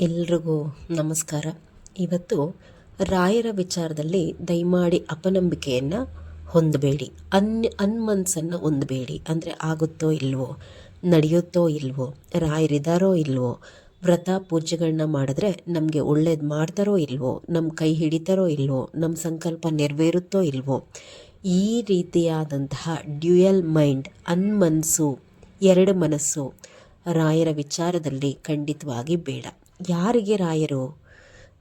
ಎಲ್ರಿಗೂ ನಮಸ್ಕಾರ. ಇವತ್ತು ರಾಯರ ವಿಚಾರದಲ್ಲಿ ದಯಮಾಡಿ ಅಪನಂಬಿಕೆಯನ್ನು ಹೊಂದಬೇಡಿ. ಅನ್ ಅನ್ಮನ್ಸನ್ನು ಹೊಂದಬೇಡಿ. ಅಂದರೆ ಆಗುತ್ತೋ ಇಲ್ವೋ, ನಡೆಯುತ್ತೋ ಇಲ್ವೋ ರಾಯರಿದ್ದಾರೋ ಇಲ್ವೋ, ವ್ರತ ಪೂಜೆಗಳನ್ನ ಮಾಡಿದ್ರೆ ನಮಗೆ ಒಳ್ಳೇದು ಮಾಡ್ತಾರೋ ಇಲ್ವೋ ನಮ್ಮ ಕೈ ಹಿಡಿತಾರೋ ಇಲ್ವೋ ನಮ್ಮ ಸಂಕಲ್ಪ ನೆರವೇರುತ್ತೋ ಇಲ್ವೋ, ಈ ರೀತಿಯಾದಂತಹ ಡ್ಯುಯಲ್ ಮೈಂಡ್, ಅನ್ಮನ್ಸು, ಎರಡು ಮನಸ್ಸು ರಾಯರ ವಿಚಾರದಲ್ಲಿ ಖಂಡಿತವಾಗಿ ಬೇಡ. ಯಾರಿಗೆ ರಾಯರು?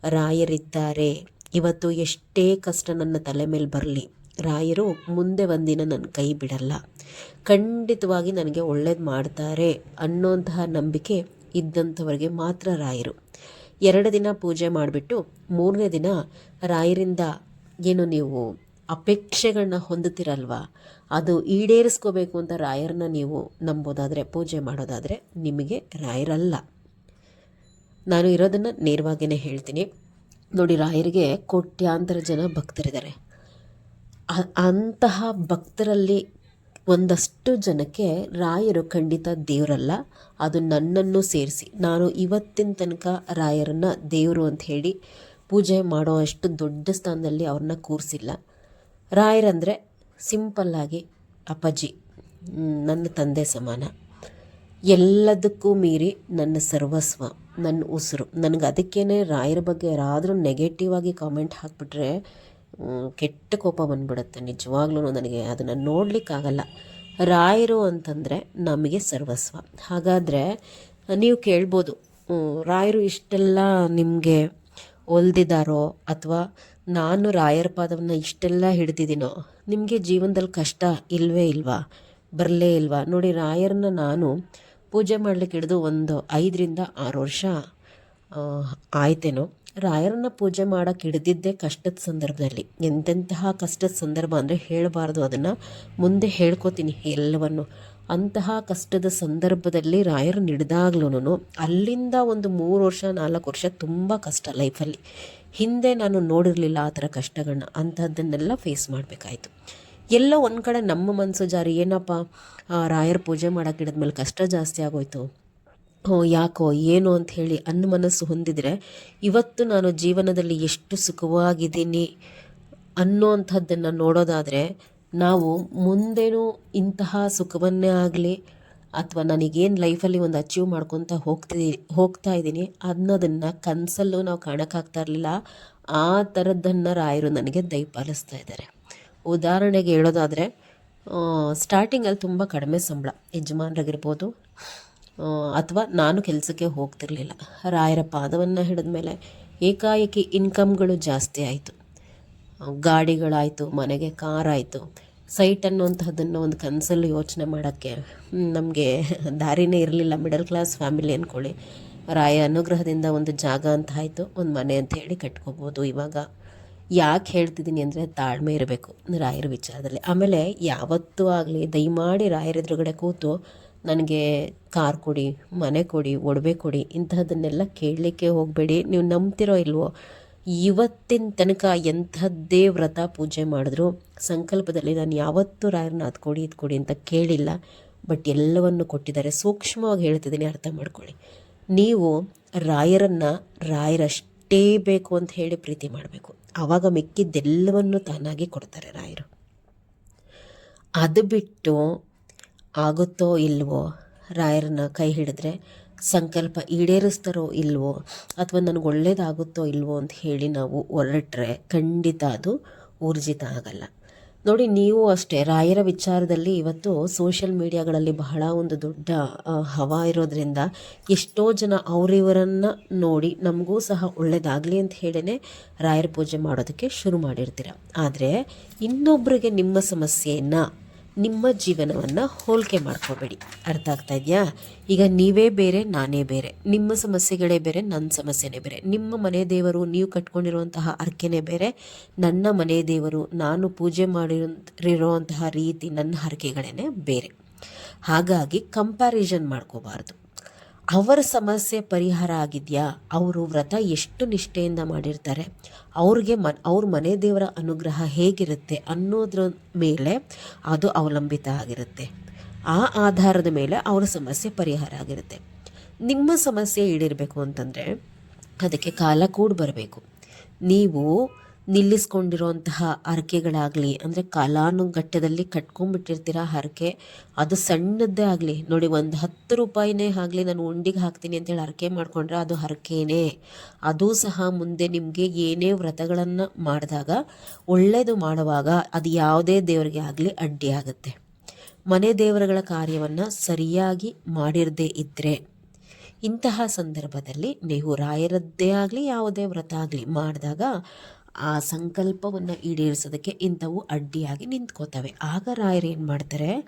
ರಾಯರಿದ್ದಾರೆ. ಇವತ್ತು ಎಷ್ಟೇ ಕಷ್ಟ ನನ್ನ ತಲೆ ಮೇಲೆ ಬರಲಿ, ರಾಯರು ಮುಂದೆ ಒಂದಿನ ನನ್ನ ಕೈ ಬಿಡಲ್ಲ. ಖಂಡಿತವಾಗಿ ನನಗೆ ಒಳ್ಳೇದು ಮಾಡ್ತಾರೆ ಅನ್ನೋಂತಹ ನಂಬಿಕೆ ಇದ್ದಂಥವ್ರಿಗೆ ಮಾತ್ರ ರಾಯರು. ಎರಡು ದಿನ ಪೂಜೆ ಮಾಡಿಬಿಟ್ಟು ಮೂರನೇ ದಿನ ರಾಯರಿಂದ ಏನು ನೀವು ಅಪೇಕ್ಷೆಗಳನ್ನ ಹೊಂದುತ್ತೀರಲ್ವ? ಅದು ಈಡೇರಿಸ್ಕೋಬೇಕು ಅಂತ ರಾಯರನ್ನ ನೀವು ನಂಬೋದಾದರೆ, ಪೂಜೆ ಮಾಡೋದಾದರೆ ನಿಮಗೆ ರಾಯರಲ್ಲ. ನಾನು ಇರೋದನ್ನು ನೇರವಾಗಿಯೇ ಹೇಳ್ತೀನಿ. ನೋಡಿ, ರಾಯರಿಗೆ ಕೋಟ್ಯಾಂತರ ಜನ ಭಕ್ತರಿದ್ದಾರೆ. ಅಂತಹ ಭಕ್ತರಲ್ಲಿ ಒಂದಷ್ಟು ಜನಕ್ಕೆ ರಾಯರು ಖಂಡಿತ ದೇವರಲ್ಲ. ಅದು ನನ್ನನ್ನು ಸೇರಿಸಿ. ನಾನು ಇವತ್ತಿನ ತನಕ ರಾಯರನ್ನ ದೇವರು ಅಂತ ಹೇಳಿ ಪೂಜೆ ಮಾಡೋ ಅಷ್ಟು ದೊಡ್ಡ ಸ್ಥಾನದಲ್ಲಿ ಅವ್ರನ್ನ ಕೂರಿಸಿಲ್ಲ. ರಾಯರಂದರೆ ಸಿಂಪಲ್ಲಾಗಿ ಅಪ್ಪಾಜಿ, ನನ್ನ ತಂದೆ ಸಮಾನ. ಎಲ್ಲದಕ್ಕೂ ಮೀರಿ ನನ್ನ ಸರ್ವಸ್ವ. ನನ್ನ ಉಸಿರು. ನನಗೆ ಅದಕ್ಕೇ ರಾಯರ ಬಗ್ಗೆ ಯಾರಾದರೂ ನೆಗೆಟಿವ್ ಆಗಿ ಕಾಮೆಂಟ್ ಹಾಕ್ಬಿಟ್ರೆ ಕೆಟ್ಟ ಕೋಪ ಬಂದ್ಬಿಡುತ್ತೆ. ನಿಜವಾಗ್ಲೂ ನನಗೆ ಅದನ್ನು ನೋಡಲಿಕ್ಕಾಗಲ್ಲ. ರಾಯರು ಅಂತಂದರೆ ನಮಗೆ ಸರ್ವಸ್ವ. ಹಾಗಾದರೆ ನೀವು ಕೇಳ್ಬೋದು ರಾಯರು ಇಷ್ಟೆಲ್ಲ ನಿಮಗೆ ಒಲ್ದಿದ್ದಾರೋ ಅಥವಾ ನಾನು ರಾಯರ ಪಾದವನ್ನು ಇಷ್ಟೆಲ್ಲ ಹಿಡ್ದಿದ್ದೀನೋ, ನಿಮಗೆ ಜೀವನದಲ್ಲಿ ಕಷ್ಟ ಇಲ್ವೇ ಇಲ್ವಾ? ಬರಲೇ ಇಲ್ವಾ? ನೋಡಿ, ರಾಯರನ್ನ ನಾನು ಪೂಜೆ ಮಾಡಲಿಕ್ಕೆ ಹಿಡಿದು ಒಂದು ಐದರಿಂದ ಆರು ವರ್ಷ ಆಯ್ತೇನೋ. ರಾಯರನ್ನ ಪೂಜೆ ಮಾಡೋಕ್ಕೆ ಹಿಡಿದಿದ್ದೇ ಕಷ್ಟದ ಸಂದರ್ಭದಲ್ಲಿ. ಎಂತೆಂತಹ ಕಷ್ಟದ ಸಂದರ್ಭ ಅಂದರೆ ಹೇಳಬಾರ್ದು, ಅದನ್ನು ಮುಂದೆ ಹೇಳ್ಕೊತೀನಿ ಎಲ್ಲವನ್ನು. ಅಂತಹ ಕಷ್ಟದ ಸಂದರ್ಭದಲ್ಲಿ ರಾಯರು ನಿಡಿದಾಗ್ಲೂ ಅಲ್ಲಿಂದ ಒಂದು ಮೂರು ವರ್ಷ, ನಾಲ್ಕು ವರ್ಷ ತುಂಬ ಕಷ್ಟ ಲೈಫಲ್ಲಿ. ಹಿಂದೆ ನಾನು ನೋಡಿರಲಿಲ್ಲ ಆ ಥರ ಕಷ್ಟಗಳನ್ನ ಅಂಥದ್ದನ್ನೆಲ್ಲ ಫೇಸ್ ಮಾಡಬೇಕಾಯ್ತು. ಎಲ್ಲೋ ಒಂದು ಕಡೆ ನಮ್ಮ ಮನಸ್ಸು ಜಾರಿ. ಏನಪ್ಪ? ರಾಯರ ಪೂಜೆ ಮಾಡೋಕೆ ಮೇಲೆ ಕಷ್ಟ ಜಾಸ್ತಿ ಆಗೋಯ್ತು. ಯಾಕೋ, ಏನು ಅಂತ ಹೇಳಿ ಅನ್ನ ಮನಸ್ಸು ಹೊಂದಿದರೆ ಇವತ್ತು ನಾನು ಜೀವನದಲ್ಲಿ ಎಷ್ಟು ಸುಖವಾಗಿದ್ದೀನಿ ಅನ್ನೋಂಥದ್ದನ್ನು ನೋಡೋದಾದರೆ ನಾವು ಮುಂದೇನೂ ಇಂತಹ ಸುಖವನ್ನೇ ಆಗಲಿ ಅಥವಾ ನನಗೇನು ಲೈಫಲ್ಲಿ ಒಂದು ಅಚೀವ್ ಮಾಡ್ಕೊತ ಹೋಗ್ತಿದ್ದೀನಿ ಹೋಗ್ತಾ ಇದ್ದೀನಿ ಅನ್ನೋದನ್ನು ಕನಸಲ್ಲೂ ನಾವು ಕಾಣೋಕ್ಕಾಗ್ತಾ ಇರಲಿಲ್ಲ. ಆ ಥರದ್ದನ್ನು ರಾಯರು ನನಗೆ ದಯಪಾಲಿಸ್ತಾ ಇದ್ದಾರೆ. ಉದಾಹರಣೆಗೆ ಹೇಳೋದಾದರೆ ಸ್ಟಾರ್ಟಿಂಗಲ್ಲಿ ತುಂಬ ಕಡಿಮೆ ಸಂಬಳ, ಯಜಮಾನ್ರಾಗಿರ್ಬೋದು ಅಥವಾ ನಾನು ಕೆಲಸಕ್ಕೆ ಹೋಗ್ತಿರಲಿಲ್ಲ. ರಾಯರ ಪಾದವನ್ನು ಹಿಡಿದ ಮೇಲೆ ಏಕಾಏಕಿ ಇನ್ಕಮ್ಗಳು ಜಾಸ್ತಿ ಆಯಿತು. ಗಾಡಿಗಳಾಯಿತು, ಮನೆಗೆ ಕಾರ್ ಆಯಿತು ಸೈಟ್ ಅನ್ನುವಂಥದ್ದನ್ನು ಒಂದು ಕನಸಲ್ಲಿ ಯೋಚನೆ ಮಾಡೋಕ್ಕೆ ನಮಗೆ ದಾರಿನೇ ಇರಲಿಲ್ಲ. ಮಿಡಲ್ ಕ್ಲಾಸ್ ಫ್ಯಾಮಿಲಿ ಅಂದ್ಕೊಳ್ಳಿ ರಾಯ ಅನುಗ್ರಹದಿಂದ ಒಂದು ಜಾಗ ಅಂತ ಆಯಿತು, ಒಂದು ಮನೆ ಅಂತ ಹೇಳಿ ಕಟ್ಕೋಬೋದು ಇವಾಗ. ಯಾಕೆ ಹೇಳ್ತಿದ್ದೀನಿ ಅಂದರೆ ತಾಳ್ಮೆ ಇರಬೇಕು ರಾಯರ ವಿಚಾರದಲ್ಲಿ. ಆಮೇಲೆ ಯಾವತ್ತೂ ಆಗಲಿ, ದಯಮಾಡಿ ರಾಯರ ಎದುರುಗಡೆ ಕೂತು ನನಗೆ ಕಾರ್ ಕೊಡಿ, ಮನೆ ಕೊಡಿ, ಒಡವೆ ಕೊಡಿ, ಇಂತಹದನ್ನೆಲ್ಲ ಕೇಳಲಿಕ್ಕೆ ಹೋಗಬೇಡಿ. ನೀವು ನಂಬ್ತಿರೋ ಇಲ್ವೋ, ಇವತ್ತಿನ ತನಕ ಎಂಥದ್ದೇ ವ್ರತ ಪೂಜೆ ಮಾಡಿದ್ರು ಸಂಕಲ್ಪದಲ್ಲಿ ನಾನು ಯಾವತ್ತೂ ರಾಯರನ್ನ ಅದು ಕೊಡಿ, ಇದು ಕೊಡಿ ಅಂತ ಕೇಳಿಲ್ಲ. ಬಟ್ ಎಲ್ಲವನ್ನು ಕೊಟ್ಟಿದ್ದಾರೆ. ಸೂಕ್ಷ್ಮವಾಗಿ ಹೇಳ್ತಿದ್ದೀನಿ, ಅರ್ಥ ಮಾಡ್ಕೊಳ್ಳಿ. ನೀವು ರಾಯರನ್ನು ರಾಯರಷ್ಟೇ ಬೇಕು ಅಂತ ಹೇಳಿ ಪ್ರೀತಿ ಮಾಡಬೇಕು. ಆವಾಗ ಮಿಕ್ಕಿದ್ದೆಲ್ಲವನ್ನು ತಾನಾಗಿ ಕೊಡ್ತಾರೆ ರಾಯರು. ಅದು ಬಿಟ್ಟು ಆಗುತ್ತೋ ಇಲ್ವೋ ರಾಯರನ್ನ ಕೈ ಹಿಡಿದ್ರೆ ಸಂಕಲ್ಪ ಈಡೇರಿಸ್ತಾರೋ ಇಲ್ವೋ ಅಥವಾ ನನಗೆ ಒಳ್ಳೇದಾಗುತ್ತೋ ಇಲ್ವೋ ಅಂತ ಹೇಳಿ ನಾವು ಹೊರಟ್ರೆ ಖಂಡಿತ ಅದು ಊರ್ಜಿತ ಆಗಲ್ಲ. ನೋಡಿ, ನೀವು ಅಷ್ಟೇ. ರಾಯರ ವಿಚಾರದಲ್ಲಿ ಇವತ್ತು ಸೋಷಿಯಲ್ ಮೀಡಿಯಾಗಳಲ್ಲಿ ಬಹಳ ಒಂದು ದೊಡ್ಡ ಹವಾ ಇರೋದ್ರಿಂದ ಎಷ್ಟೋ ಜನ ಅವರಿವರನ್ನು ನೋಡಿ ನಮಗೂ ಸಹ ಒಳ್ಳೆಯದಾಗಲಿ ಅಂತ ಹೇಳೇ ರಾಯರ ಪೂಜೆ ಮಾಡೋದಕ್ಕೆ ಶುರು ಮಾಡಿರ್ತೀರ. ಆದರೆ ಇನ್ನೊಬ್ಬರಿಗೆ ನಿಮ್ಮ ಸಮಸ್ಯೆಯನ್ನು ನಿಮ್ಮ ಜೀವನವನ್ನು ಹೋಲಿಕೆ ಮಾಡ್ಕೋಬೇಡಿ. ಅರ್ಥ ಆಗ್ತಾ ಇದೆಯಾ? ಈಗ ನೀವೇ ಬೇರೆ, ನಾನೇ ಬೇರೆ. ನಿಮ್ಮ ಸಮಸ್ಯೆಗಳೇ ಬೇರೆ ನನ್ನ ಸಮಸ್ಯೆನೇ ಬೇರೆ. ನಿಮ್ಮ ಮನೆ ದೇವರು ನೀವು ಕಟ್ಕೊಂಡಿರುವಂತಹ ಹರಕೆನೇ ಬೇರೆ. ನನ್ನ ಮನೆ ದೇವರು ನಾನು ಪೂಜೆ ಮಾಡಿರೋಂತಹ ರೀತಿ ನನ್ನ ಹರಕೆಗಳೇ ಬೇರೆ. ಹಾಗಾಗಿ ಕಂಪ್ಯಾರಿಸನ್ ಮಾಡ್ಕೋಬಾರ್ದು. ಅವರ ಸಮಸ್ಯೆ ಪರಿಹಾರ ಆಗಿದೆಯಾ? ಅವರು ವ್ರತ ಎಷ್ಟು ನಿಷ್ಠೆಯಿಂದ ಮಾಡಿರ್ತಾರೆ? ಅವ್ರಿಗೆ ಮ, ಅವ್ರ ಮನೆ ದೇವರ ಅನುಗ್ರಹ ಹೇಗಿರುತ್ತೆ ಅನ್ನೋದ್ರ ಮೇಲೆ ಅದು ಅವಲಂಬಿತ ಆಗಿರುತ್ತೆ. ಆ ಆಧಾರದ ಮೇಲೆ ಅವರ ಸಮಸ್ಯೆ ಪರಿಹಾರ ಆಗಿರುತ್ತೆ. ನಿಮ್ಮ ಸಮಸ್ಯೆ ಈಡೇರಬೇಕು ಅಂತಂದರೆ, ಅದಕ್ಕೆ ಕಾಲ ಕೂಡ ಬರಬೇಕು. ನೀವು ನಿಲ್ಲಿಸ್ಕೊಂಡಿರೋಂತಹ ಹರಕೆಗಳಾಗಲಿ, ಅಂದರೆ ಕಾಲಾನುಗಟ್ಟದಲ್ಲಿ ಕಟ್ಕೊಂಡ್ಬಿಟ್ಟಿರ್ತೀರ ಹರಕೆ, ಅದು ಸಣ್ಣದ್ದೇ ಆಗಲಿ. ನೋಡಿ, ಒಂದು ಹತ್ತು ರೂಪಾಯಿನೇ ಆಗಲಿ ನಾನು ಉಂಡಿಗೆ ಹಾಕ್ತೀನಿ ಅಂತೇಳಿ ಹರಕೆ ಮಾಡಿಕೊಂಡ್ರೆ ಅದು ಹರಕೆನೇ. ಅದು ಸಹ ಮುಂದೆ ನಿಮಗೆ ಏನೇ ವ್ರತಗಳನ್ನು ಮಾಡಿದಾಗ ಒಳ್ಳೆಯದು ಮಾಡುವಾಗ ಅದು ಯಾವುದೇ ದೇವರಿಗೆ ಆಗಲಿ ಅಡ್ಡಿ ಆಗುತ್ತೆ. ಮನೆ ದೇವರುಗಳ ಕಾರ್ಯವನ್ನು ಸರಿಯಾಗಿ ಮಾಡಿರದೇ ಇದ್ದರೆ ಇಂತಹ ಸಂದರ್ಭದಲ್ಲಿ ನೀವು ರಾಯರದ್ದೇ ಆಗಲಿ, ಯಾವುದೇ ವ್ರತ ಆಗಲಿ ಮಾಡಿದಾಗ ಆ ಸಂಕಲ್ಪವನ್ನು ಈಡೇರಿಸೋದಕ್ಕೆ ಇಂಥವು ಅಡ್ಡಿಯಾಗಿ ನಿಂತ್ಕೋತವೆ. ಆಗ ರಾಯರು ಏನು ಮಾಡ್ತಾರೆ?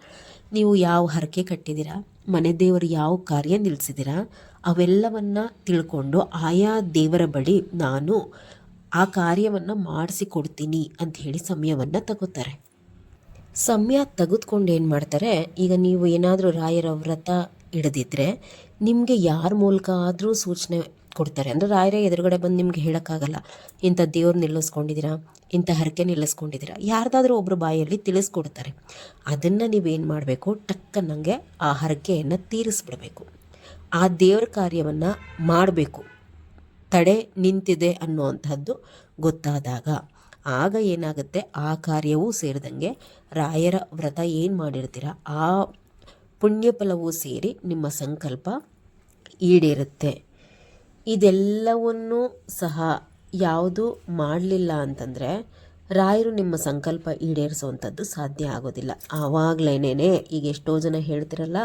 ನೀವು ಯಾವ ಹರಕೆ ಕಟ್ಟಿದ್ದೀರಾ? ಮನೆ ದೇವರು ಯಾವ ಕಾರ್ಯ ನಿಲ್ಲಿಸಿದ್ದೀರಾ ಅವೆಲ್ಲವನ್ನು ತಿಳ್ಕೊಂಡು ಆಯಾ ದೇವರ ಬಳಿ ನಾನು ಆ ಕಾರ್ಯವನ್ನು ಮಾಡಿಸಿಕೊಡ್ತೀನಿ ಅಂತ ಹೇಳಿ ಸಮಯವನ್ನು ತಗೋತಾರೆ. ಸಮಯ ತೆಗೆದುಕೊಂಡು ಏನು ಮಾಡ್ತಾರೆ? ಈಗ ನೀವು ಏನಾದರೂ ರಾಯರ ವ್ರತ ಹಿಡಿದಿದ್ರೆ ನಿಮಗೆ ಯಾರ ಮೂಲಕ ಆದರೂ ಸೂಚನೆ ಕೊಡ್ತಾರೆ. ಅಂದರೆ ರಾಯರೇ ಎದುರುಗಡೆ ಬಂದು ನಿಮ್ಗೆ ಹೇಳೋಕ್ಕಾಗಲ್ಲ. ಇಂಥ ದೇವ್ರು ನಿಲ್ಲಿಸ್ಕೊಂಡಿದ್ದೀರಾ? ಇಂಥ ಹರಕೆ ನಿಲ್ಲಿಸ್ಕೊಂಡಿದ್ದೀರಾ? ಯಾರ್ದಾದ್ರೂ ಒಬ್ಬರು ಬಾಯಲ್ಲಿ ತಿಳಿಸ್ಕೊಡ್ತಾರೆ. ಅದನ್ನು ನೀವೇನು ಮಾಡಬೇಕು? ಟಕ್ಕನ್ನಂಗೆ ಆ ಹರಕೆಯನ್ನು ತೀರಿಸ್ಬಿಡಬೇಕು. ಆ ದೇವ್ರ ಕಾರ್ಯವನ್ನು ಮಾಡಬೇಕು. ತಡೆ ನಿಂತಿದೆ ಅನ್ನುವಂಥದ್ದು ಗೊತ್ತಾದಾಗ ಆಗ ಏನಾಗುತ್ತೆ? ಆ ಕಾರ್ಯವೂ ಸೇರಿದಂಗೆ ರಾಯರ ವ್ರತ ಏನು ಮಾಡಿರ್ತೀರ? ಆ ಪುಣ್ಯಫಲವೂ ಸೇರಿ ನಿಮ್ಮ ಸಂಕಲ್ಪ ಈಡೇರುತ್ತೆ. ಇದೆಲ್ಲವನ್ನೂ ಸಹ ಯಾವುದು ಮಾಡಲಿಲ್ಲ ಅಂತಂದರೆ ರಾಯರು ನಿಮ್ಮ ಸಂಕಲ್ಪ ಈಡೇರಿಸುವಂಥದ್ದು ಸಾಧ್ಯ ಆಗೋದಿಲ್ಲ. ಆವಾಗಲೇನೇ ಈಗ ಎಷ್ಟೋ ಜನ ಹೇಳ್ತಿರಲ್ಲ,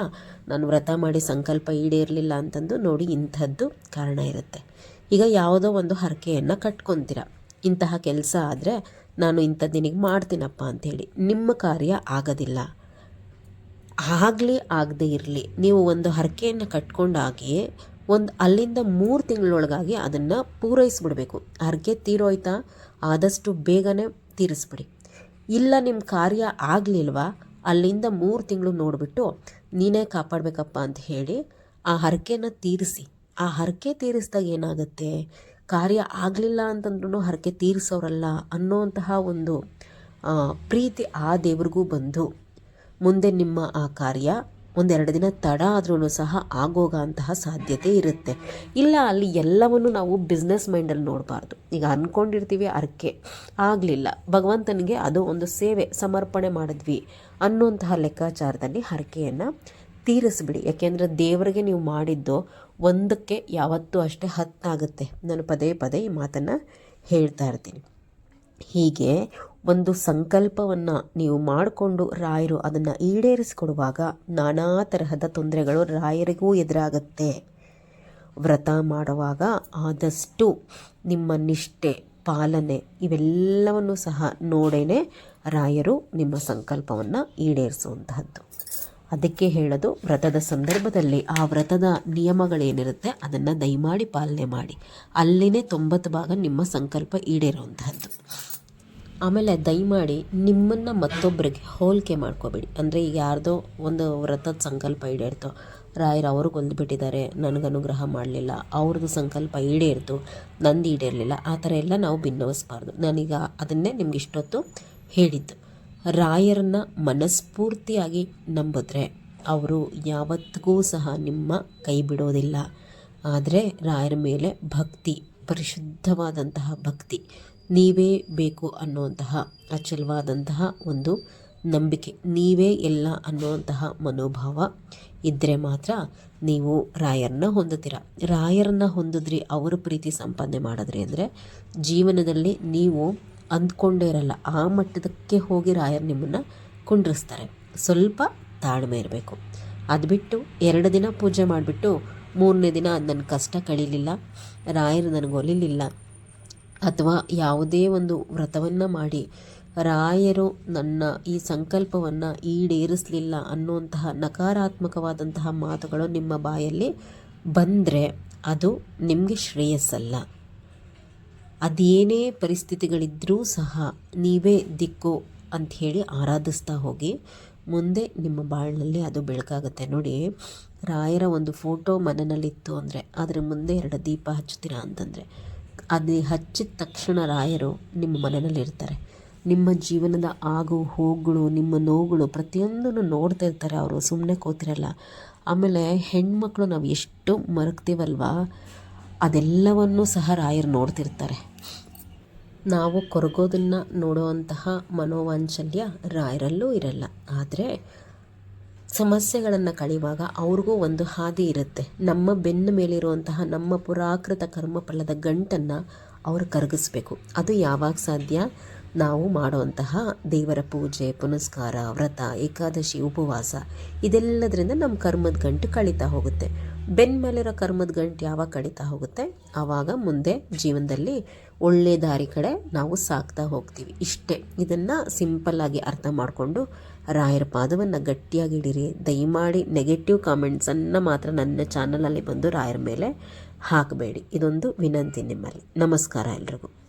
ನಾನು ವ್ರತ ಮಾಡಿ ಸಂಕಲ್ಪ ಈಡೇರಲಿಲ್ಲ ಅಂತಂದು ನೋಡಿ ಇಂಥದ್ದು ಕಾರಣ ಇರುತ್ತೆ. ಈಗ ಯಾವುದೋ ಒಂದು ಹರಕೆಯನ್ನು ಕಟ್ಕೊತೀರ. ಇಂತಹ ಕೆಲಸ ಆದರೆ ನಾನು ಇಂಥದ್ದಿನಿಗೆ ಮಾಡ್ತೀನಪ್ಪ ಅಂಥೇಳಿ ನಿಮ್ಮ ಕಾರ್ಯ ಆಗೋದಿಲ್ಲ. ಆಗಲಿ ಆಗದೇ ಇರಲಿ, ನೀವು ಒಂದು ಹರಕೆಯನ್ನು ಕಟ್ಕೊಂಡಾಗಿ ಒಂದು ಅಲ್ಲಿಂದ ಮೂರು ತಿಂಗಳೊಳಗಾಗಿ ಅದನ್ನು ಪೂರೈಸಿಬಿಡಬೇಕು. ಹರಕೆ ತೀರೋಯ್ತಾ? ಆದಷ್ಟು ಬೇಗನೆ ತೀರಿಸ್ಬಿಡಿ. ಇಲ್ಲ ನಿಮ್ಮ ಕಾರ್ಯ ಆಗಲಿಲ್ವಾ? ಅಲ್ಲಿಂದ ಮೂರು ತಿಂಗಳು ನೋಡಿಬಿಟ್ಟು ನೀನೇ ಕಾಪಾಡಬೇಕಪ್ಪ ಅಂತ ಹೇಳಿ ಆ ಹರಕೆನ ತೀರಿಸಿ. ಆ ಹರಕೆ ತೀರಿಸಿದಾಗ ಏನಾಗುತ್ತೆ? ಕಾರ್ಯ ಆಗಲಿಲ್ಲ ಅಂತಂದ್ರೂ ಹರಕೆ ತೀರಿಸೋರಲ್ಲ ಅನ್ನೋಂತಹ ಒಂದು ಪ್ರೀತಿ ಆ ದೇವ್ರಿಗೂ ಬಂದು ಮುಂದೆ ನಿಮ್ಮ ಆ ಕಾರ್ಯ ಒಂದೆರಡು ದಿನ ತಡ ಆದ್ರೂ ಸಹ ಆಗೋಗ ಅಂತಹ ಸಾಧ್ಯತೆ ಇರುತ್ತೆ. ಇಲ್ಲ, ಅಲ್ಲಿ ಎಲ್ಲವನ್ನು ನಾವು ಬಿಸ್ನೆಸ್ ಮೈಂಡಲ್ಲಿ ನೋಡಬಾರ್ದು. ಈಗ ಅಂದ್ಕೊಂಡಿರ್ತೀವಿ ಅರ್ಕೆ. ಆಗಲಿಲ್ಲ. ಭಗವಂತನಿಗೆ ಅದು ಒಂದು ಸೇವೆ, ಸಮರ್ಪಣೆ ಮಾಡಿದ್ವಿ ಅನ್ನುವಂತಹ ಲೆಕ್ಕಾಚಾರದಲ್ಲಿ ಹರಕೆಯನ್ನು ತೀರಿಸ್ಬಿಡಿ. ಯಾಕೆಂದರೆ ದೇವರಿಗೆ ನೀವು ಮಾಡಿದ್ದು ಒಂದಕ್ಕೆ ಯಾವತ್ತೂ ಅಷ್ಟೇ ಹತ್ತಾಗುತ್ತೆ. ನಾನು ಪದೇ ಪದೇ ಈ ಮಾತನ್ನು ಹೇಳ್ತಾ ಇರ್ತೀನಿ. ಹೀಗೆ ಒಂದು ಸಂಕಲ್ಪವನ್ನು ನೀವು ಮಾಡಿಕೊಂಡು ರಾಯರು ಅದನ್ನು ಈಡೇರಿಸಿಕೊಡುವಾಗ ನಾನಾ ತರಹದ ತೊಂದರೆಗಳು ರಾಯರಿಗೂ ಎದುರಾಗುತ್ತೆ. ವ್ರತ ಮಾಡುವಾಗ ಆದಷ್ಟು ನಿಮ್ಮ ನಿಷ್ಠೆ, ಪಾಲನೆ ಇವೆಲ್ಲವನ್ನು ಸಹ ನೋಡೇನೆ ರಾಯರು ನಿಮ್ಮ ಸಂಕಲ್ಪವನ್ನು ಈಡೇರಿಸುವಂತಹದ್ದು. ಅದಕ್ಕೆ ಹೇಳೋದು, ವ್ರತದ ಸಂದರ್ಭದಲ್ಲಿ ಆ ವ್ರತದ ನಿಯಮಗಳೇನಿರುತ್ತೆ ಅದನ್ನು ದಯಮಾಡಿ ಪಾಲನೆ ಮಾಡಿ. ಅಲ್ಲಿನೇ ತೊಂಬತ್ತು ಭಾಗ ನಿಮ್ಮ ಸಂಕಲ್ಪ ಈಡೇರುವಂತಹದ್ದು. ಆಮೇಲೆ ದಯಮಾಡಿ ನಿಮ್ಮನ್ನು ಮತ್ತೊಬ್ಬರಿಗೆ ಹೋಲಿಕೆ ಮಾಡ್ಕೋಬೇಡಿ. ಅಂದರೆ ಈಗ ಯಾರ್ದೋ ಒಂದು ವ್ರತದ ಸಂಕಲ್ಪ ಈಡೇರ್ತೋ. ರಾಯರು ಅವರು ಕೊಂದುಬಿಟ್ಟಿದ್ದಾರೆ ನನಗೆ ಅನುಗ್ರಹ ಮಾಡಲಿಲ್ಲ. ಅವ್ರದ್ದು ಸಂಕಲ್ಪ ಈಡೇರ್ತು. ನಂದು ಈಡೇರಲಿಲ್ಲ. ಆ ಥರ ಎಲ್ಲ ನಾವು ಭಿನ್ನವಿಸ್ಬಾರ್ದು ನಾನೀಗ ಅದನ್ನೇ ನಿಮ್ಗೆ ಇಷ್ಟೊತ್ತು ಹೇಳಿದ್ದು. ರಾಯರನ್ನು ಮನಸ್ಫೂರ್ತಿಯಾಗಿ ನಂಬಿದ್ರೆ ಅವರು ಯಾವತ್ತಿಗೂ ಸಹ ನಿಮ್ಮ ಕೈ ಬಿಡೋದಿಲ್ಲ. ಆದರೆ ರಾಯರ ಮೇಲೆ ಭಕ್ತಿ, ಪರಿಶುದ್ಧವಾದಂತಹ ಭಕ್ತಿ, ನೀವೇ ಬೇಕು ಅನ್ನುವಂತಹ ಅಚಲವಾದಂತಹ ಒಂದು ನಂಬಿಕೆ, ನೀವೇ ಎಲ್ಲ ಅನ್ನುವಂತಹ ಮನೋಭಾವ ಇದ್ದರೆ ಮಾತ್ರ ನೀವು ರಾಯರನ್ನ ಹೊಂದುತ್ತೀರ. ರಾಯರನ್ನ ಹೊಂದಿದ್ರಿ, ಅವರ ಪ್ರೀತಿ ಸಂಪಾದನೆ ಮಾಡಿದ್ರಿ ಅಂದರೆ ಜೀವನದಲ್ಲಿ ನೀವು ಅಂದ್ಕೊಂಡೇ ಇರಲ್ಲ. ಆ ಮಟ್ಟದಕ್ಕೆ ಹೋಗಿ ರಾಯರು ನಿಮ್ಮನ್ನು ಕುಂಡ್ರಿಸ್ತಾರೆ. ಸ್ವಲ್ಪ ತಾಳ್ಮೆ ಇರಬೇಕು. ಅದು ಬಿಟ್ಟು ಎರಡು ದಿನ ಪೂಜೆ ಮಾಡಿಬಿಟ್ಟು ಮೂರನೇ ದಿನ ನನ್ನ ಕಷ್ಟ ಕಳೀಲಿಲ್ಲ, ರಾಯರು ನನಗೆ ಒಲಿಲಿಲ್ಲ ಅಥವಾ ಯಾವುದೇ ಒಂದು ವ್ರತವನ್ನು ಮಾಡಿ ರಾಯರು ನನ್ನ ಈ ಸಂಕಲ್ಪವನ್ನು ಈಡೇರಿಸಲಿಲ್ಲ ಅನ್ನುವಂತಹ ನಕಾರಾತ್ಮಕವಾದಂತಹ ಮಾತುಗಳು ನಿಮ್ಮ ಬಾಯಲ್ಲಿ ಬಂದರೆ ಅದು ನಿಮಗೆ ಶ್ರೇಯಸ್ಸಲ್ಲ. ಅದೇನೇ ಪರಿಸ್ಥಿತಿಗಳಿದ್ದರೂ ಸಹ ನೀವೇ ದಿಕ್ಕು ಅಂಥೇಳಿ ಆರಾಧಿಸ್ತಾ ಹೋಗಿ ಮುಂದೆ ನಿಮ್ಮ ಬಾಳಿನಲ್ಲಿ ಅದು ಬೆಳಕಾಗುತ್ತೆ. ನೋಡಿ, ರಾಯರ ಒಂದು ಫೋಟೋ ಮನೆಯಲ್ಲಿತ್ತು ಅಂದರೆ ಅದರ ಮುಂದೆ ಎರಡು ದೀಪ ಹಚ್ಚುತ್ತೀರಾ ಅಂತಂದರೆ, ಅದು ಹಚ್ಚಿದ ತಕ್ಷಣ ರಾಯರು ನಿಮ್ಮ ಮನೆಯಲ್ಲಿರ್ತಾರೆ ನಿಮ್ಮ ಜೀವನದ ಆಗು ಹೋಗುಗಳು ನಿಮ್ಮ ನೋವುಗಳು ಪ್ರತಿಯೊಂದನ್ನು ನೋಡ್ತಾ ಇರ್ತಾರೆ. ಅವರು ಸುಮ್ಮನೆ ಕೂತಿರಲ್ಲ. ಆಮೇಲೆ ಹೆಣ್ಮಕ್ಳು ನಾವು ಎಷ್ಟು ಮರಗ್ತೀವಲ್ವಾ? ಅದೆಲ್ಲವನ್ನೂ ಸಹ ರಾಯರು ನೋಡ್ತಿರ್ತಾರೆ. ನಾವು ಕೊರಗೋದನ್ನು ನೋಡುವಂತಹ ಮನೋವಾಂಚಲ್ಯ ರಾಯರಲ್ಲೂ ಇರಲ್ಲ. ಆದರೆ ಸಮಸ್ಯೆಗಳನ್ನು ಕಳೆಯುವಾಗ ಅವ್ರಿಗೂ ಒಂದು ಹಾದಿ ಇರುತ್ತೆ. ನಮ್ಮ ಬೆನ್ನ ಮೇಲಿರುವಂತಹ ನಮ್ಮ ಪುರಾಕೃತ ಕರ್ಮಫಲದ ಗಂಟನ್ನು ಅವರು ಕರಗಿಸ್ಬೇಕು. ಅದು ಯಾವಾಗ ಸಾಧ್ಯ? ನಾವು ಮಾಡುವಂತಹ ದೇವರ ಪೂಜೆ, ಪುನಸ್ಕಾರ, ವ್ರತ, ಏಕಾದಶಿ, ಉಪವಾಸ, ಇದೆಲ್ಲದರಿಂದ ನಮ್ಮ ಕರ್ಮದ ಗಂಟು ಕಳೀತಾ ಹೋಗುತ್ತೆ. ಬೆನ್ನ ಮೇಲಿರೋ ಕರ್ಮದ ಗಂಟು ಯಾವಾಗ ಕಡಿತಾ ಹೋಗುತ್ತೆ? ಆವಾಗ ಮುಂದೆ ಜೀವನದಲ್ಲಿ ಒಳ್ಳೆ ದಾರಿ ಕಡೆ ನಾವು ಸಾಕ್ತಾ ಹೋಗ್ತೀವಿ. ಇಷ್ಟೇ. ಇದನ್ನು ಸಿಂಪಲ್ಲಾಗಿ ಅರ್ಥ ಮಾಡಿಕೊಂಡು ರಾಯರ ಪಾದವನ್ನು ಗಟ್ಟಿಯಾಗಿ ಹಿಡೀರಿ. ದಯಮಾಡಿ ನೆಗೆಟಿವ್ ಕಾಮೆಂಟ್ಸನ್ನು ಮಾತ್ರ ನನ್ನ ಚಾನಲಲ್ಲಿ ಬಂದು ರಾಯರ ಮೇಲೆ ಹಾಕಬೇಡಿ. ಇದೊಂದು ವಿನಂತಿ ನಿಮ್ಮಲ್ಲಿ. ನಮಸ್ಕಾರ ಎಲ್ರಿಗೂ.